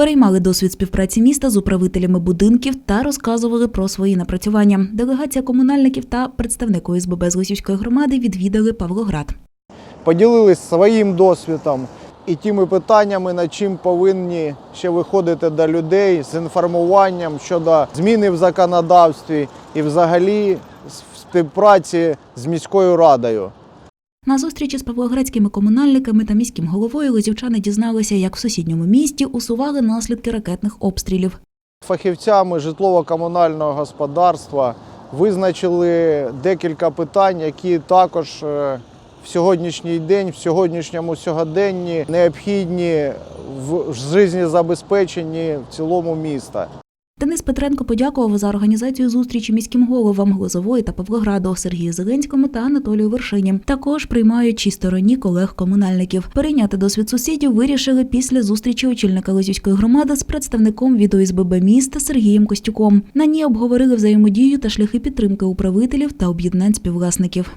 Переймали досвід співпраці міста з управителями будинків та розказували про свої напрацювання. Делегація комунальників та представник ОСББ з Лисівської громади відвідали Павлоград. поділились своїм досвідом і тими питаннями, над чим повинні ще виходити до людей з інформуванням щодо зміни в законодавстві і взагалі співпраці з міською радою. На зустрічі з павлоградськими комунальниками та міським головою лозівчани дізналися, як в сусідньому місті усували наслідки ракетних обстрілів. Фахівцями житлово-комунального господарства визначили декілька питань, які також е, в сьогоднішній день, в сьогоднішньому сьогоденні необхідні в життєзабезпеченні в цілому міста. Денис Петренко подякував за організацію зустрічі міським головам Глозової та Павлограду Сергію Зеленському та Анатолію Вершині. Також приймаючи стороні колег-комунальників. Перейняти досвід сусідів вирішили після зустрічі очільника Лозівської громади з представником від ОСББ міста Сергієм Костюком. На ній обговорили взаємодію та шляхи підтримки управителів та об'єднань співвласників.